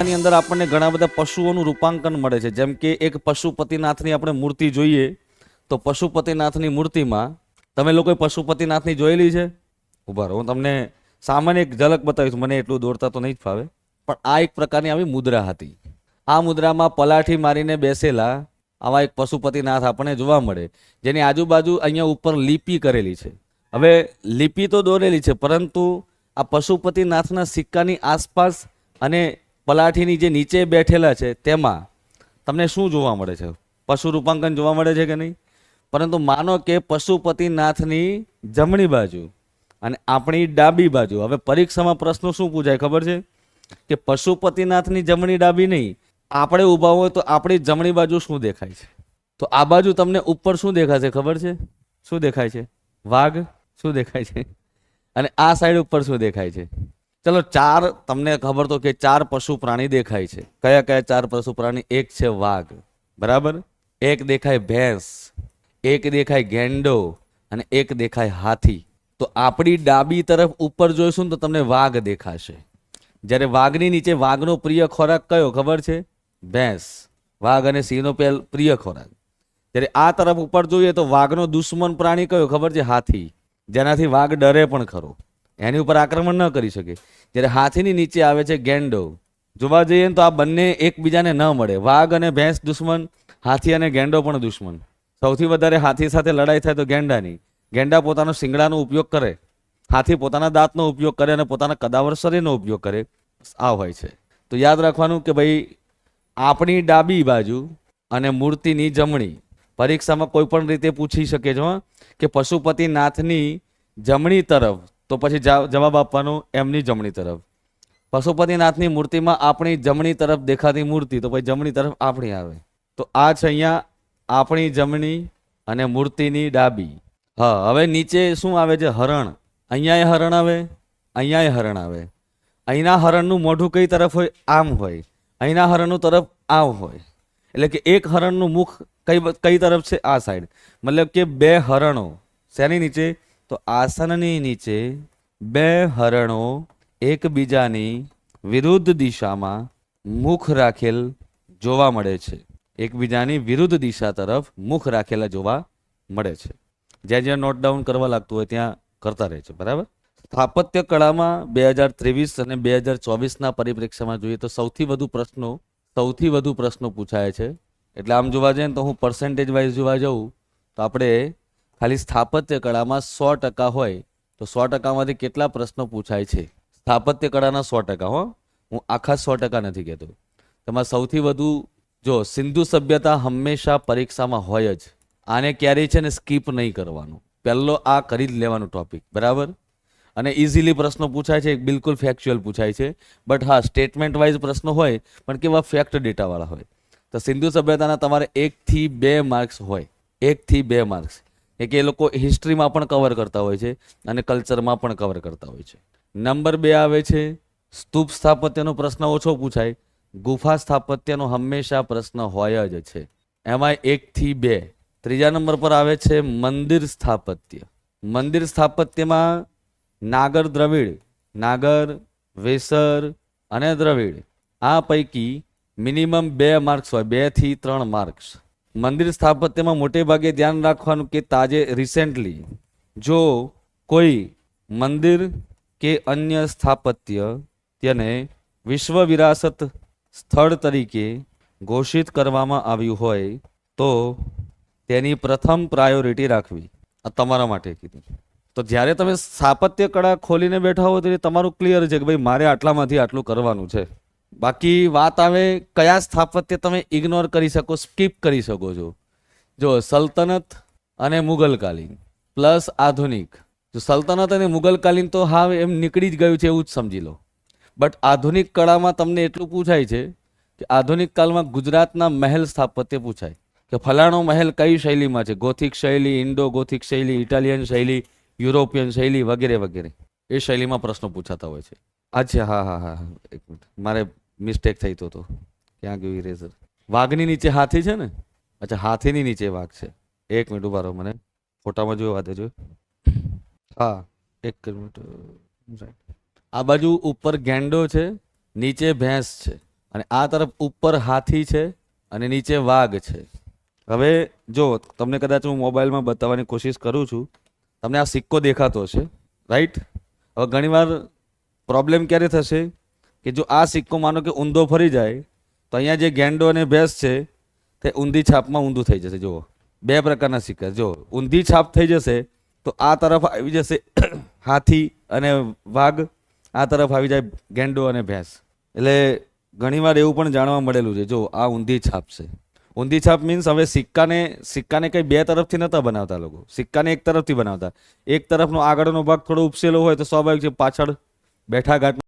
આની અંદર આપણને ઘણા બધા પશુઓનું રૂપાંકન મળે છે. જેમ કે એક પશુપતિનાથની આપણે મૂર્તિ જોઈએ, તો પશુપતિનાથની મૂર્તિમાં તમે લોકોએ પશુપતિનાથની જોયેલી છે? ઊભા હું તમને સામાન્ય એક ઝલક બતાવીશ. મને એટલું દોરતા તો નહીં જ ફાવે. પણ આ એક પ્રકારની આવી મુદ્રા હતી. આ મુદ્રામાં પલાઠી મારીને બેસેલા આવા એક પશુપતિનાથ આપણને જોવા મળે. જેની આજુબાજુ અહીંયા ઉપર લિપિ કરેલી છે. હવે લિપિ તો દોરેલી છે, પરંતુ આ પશુપતિનાથના સિક્કાની આસપાસ અને પલાઠીની જે નીચે બેઠેલા છે, તેમાં તમને શું જોવા મળે છે? પશુ રૂપાંકન જોવા મળે છે કે નહીં? પરંતુ માનો કે પશુપતિનાથની જમણી બાજુ અને આપણી ડાબી બાજુ, હવે પરીક્ષામાં પ્રશ્નો શું પૂછાય ખબર છે? કે પશુપતિનાથની જમણી ડાબી નહીં, આપણે ઊભા હોય તો આપણી જમણી બાજુ શું દેખાય છે? તો આ બાજુ તમને ઉપર શું દેખાશે ખબર છે? શું દેખાય છે? વાઘ શું દેખાય છે? અને આ સાઈડ ઉપર શું દેખાય છે? ચલો ચાર, તમને ખબર તો કે ચાર પશુ પ્રાણી દેખાય છે. કયા કયા ચાર પશુ પ્રાણી? એક છે વાઘ, બરાબર? એક દેખાય ભેંસ, એક દેખાય ગેંડો અને એક દેખાય હાથી. તો આપણી ડાબી તરફ ઉપર જોઈશું તો તમને વાઘ દેખાશે. જ્યારે વાઘની નીચે વાઘનો પ્રિય ખોરાક કયો? ખબર છે? ભેંસ. વાઘ અને સિંહનો પેલ પ્રિય ખોરાક. જ્યારે આ તરફ ઉપર જોઈએ તો વાઘનો દુશ્મન પ્રાણી કયો? ખબર છે? હાથી. જેનાથી વાઘ ડરે પણ ખરો. એની ઉપર આક્રમણ ન કરી શકે. જ્યારે હાથીની નીચે આવે છે ગેંડો. જોવા જઈએ તો આ બંને એકબીજાને ન મળે. વાઘ અને ભેંસ દુશ્મન, હાથી અને ગેંડો પણ દુશ્મન. સૌથી વધારે હાથી સાથે લડાઈ થાય તો ગેંડાની. ગેંડા પોતાનો શિંગડાનો ઉપયોગ કરે. હાથી પોતાના દાંતનો ઉપયોગ કરે અને પોતાના કદાવર શરીરનો ઉપયોગ કરે. આ હોય છે. તો યાદ રાખવાનું કે ભાઈ, આપણી ડાબી બાજુ અને મૂર્તિની જમણી. પરીક્ષામાં કોઈ પણ રીતે પૂછી શકે છે કે પશુપતિનાથની જમણી તરફ તો પછી જવાબ આપવાનો એમની જમણી તરફ. પશુપતિનાથની મૂર્તિમાં આપણી જમણી તરફ દેખાતી મૂર્તિ, તો પછી જમણી તરફ આપણી આવે. તો આ છે અહીંયા આપણી જમણી અને મૂર્તિની ડાબી. હા, હવે નીચે શું આવે છે? હરણ. અહીંયા હરણ આવે અહીંયા હરણ આવે. અહીંના હરણનું મોઢું કઈ તરફ હોય? આમ હોય. અહીંના હરણનું તરફ આમ હોય. એટલે કે એક હરણનું મુખ કઈ કઈ તરફ છે? આ સાઈડ મતલબ કે બે હરણો. શેની નીચે? તો આસનની નીચે બે હરણો એકબીજાની વિરુદ્ધ દિશામાં મુખ રાખેલ જોવા મળે છે. એકબીજાની વિરુદ્ધ દિશા તરફ મુખ રાખેલા જોવા મળે છે. જ્યાં જ્યાં નોટ ડાઉન કરવા લાગતું હોય ત્યાં કરતા રહે છે, બરાબર? સ્થાપત્ય કળામાં બે હજાર ત્રેવીસ અને બે હજાર ચોવીસના પરિપ્રેક્ષ્યમાં જોઈએ તો સૌથી વધુ પ્રશ્નો, સૌથી વધુ પ્રશ્નો પૂછાય છે. એટલે આમ જોવા જઈએ તો હું પર્સન્ટેજ વાઇઝ જોવા જાઉં તો આપણે ખાલી સ્થાપત્ય કળામાં સો ટકા હોય તો સો ટકામાંથી કેટલા પ્રશ્નો પૂછાય છે? સ્થાપત્ય કળાના સો ટકા, હો. હું આખા સો ટકા નથી કહેતો. તેમાં સૌથી વધુ જો સિંધુ સભ્યતા હંમેશા પરીક્ષામાં હોય જ, આને ક્યારેય છે ને સ્કીપ નહીં કરવાનું. પહેલો આ કરી જ લેવાનું ટોપિક, બરાબર? અને ઇઝીલી પ્રશ્નો પૂછાય છે, બિલકુલ ફેક્ચ્યુઅલ પૂછાય છે. બટ હા સ્ટેટમેન્ટ વાઇઝ પ્રશ્નો હોય, પણ કેવા ફેક્ટ ડેટાવાળા હોય. તો સિંધુ સભ્યતાના તમારે એકથી બે માર્ક્સ હોય. એકથી બે માર્ક્સ એ લોકો હિસ્ટ્રીમાં પણ કવર કરતા હોય છે અને કલ્ચરમાં પણ કવર કરતા હોય છે. નંબર બે આવે છે, સ્તૂપ સ્થાપત્યનો પ્રશ્ન ઓછો પૂછાય. ગુફા સ્થાપત્યનો હંમેશા પ્રશ્ન હોય જ છે. એમાં એકથી બે. ત્રીજા નંબર પર આવે છે મંદિર સ્થાપત્ય. મંદિર સ્થાપત્યમાં નાગર દ્રવિડ, નાગર, વેસર અને દ્રવિડ. આ પૈકી મિનિમમ બે માર્ક્સ હોય, બેથી ત્રણ માર્ક્સ મંદિર સ્થાપત્યમાં મોટે ભાગે ધ્યાન રાખવાનું કે તાજે રિસેન્ટલી જો કોઈ મંદિર કે અન્ય સ્થાપત્ય તેને વિશ્વ વિરાસત સ્થળ તરીકે ઘોષિત કરવામાં આવ્યું હોય તો તેની પ્રથમ પ્રાયોરિટી રાખવી. આ તમારા માટે કીધું. તો જ્યારે તમે સ્થાપત્ય કળા ખોલીને બેઠા હો ત્યારે તમારું ક્લિયર છે કે ભાઈ મારે આટલામાંથી આટલું કરવાનું છે. બાકી વાત આવે કયા સ્થાપત્ય તમે ઇગ્નોર કરી શકો સ્કીપ કરી શકો છો. જો સલ્તનત અને મુગલકાલીન પ્લસ આધુનિક. જો સલ્તનત અને મુગલકાલીન તો હા એમ નીકળી જ ગયું છે એવું જ સમજી લો. બટ આધુનિક કળામાં તમને એટલું પૂછાય છે કે આધુનિક કાળમાં ગુજરાતના મહેલ સ્થાપત્ય પૂછાય. કે ફલાણો મહેલ કઈ શૈલીમાં છે? ગોથિક શૈલી, ઇન્ડો ગોથિક શૈલી, ઇટાલિયન શૈલી, યુરોપિયન શૈલી વગેરે વગેરે. એ શૈલીમાં પ્રશ્નો પૂછાતા હોય છે. અચ્છા હા હા હા. એક મિનિટ. મારે મિસ્ટેક થઈ તો ક્યાં ગયું ઇરેઝર વાઘની નીચે હાથી છે ને? અચ્છા, હાથીની નીચે વાઘ છે. એક મિનિટ ઊભા રહો મને. ફોટામાં જોયો વાત જો હા, એક મિનિટ આ બાજુ ઉપર ગેંડો છે, નીચે ભેંસ છે. અને આ તરફ ઉપર હાથી છે અને નીચે વાઘ છે. હવે જો, તમને કદાચ હું મોબાઈલમાં બતાવવાની કોશિશ કરું છું. તમને આ સિક્કો દેખાતો હશે. રાઈટ હવે ઘણીવાર પ્રોબ્લેમ ક્યારે થશે? કે જો આ સિક્કો માનો કે ઊંધો ફરી જાય, તો અહીંયા જે ગેંડો અને ભેંસ છે, તે ઊંધી છાપમાં ઊંધું થઈ જશે. જુઓ, બે પ્રકારના સિક્કા. જો ઊંધી છાપ થઈ જશે, તો આ તરફ આવી જશે હાથી અને વાઘ, આ તરફ આવી જાય ગેંડો અને ભેંસ. એટલે ઘણીવાર એવું પણ જાણવા મળેલું છે જો આ ઊંધી છાપ છે. ઊંધી છાપ મીન્સ હવે સિક્કાને સિક્કાને કંઈ બે તરફથી નહોતા બનાવતા લોકો. સિક્કાને એક તરફથી બનાવતા. એક તરફનો આગળનો ભાગ થોડો ઉપસેલો હોય તો સ્વાભાવિક છે, પાછળ બેઠા ઘાટ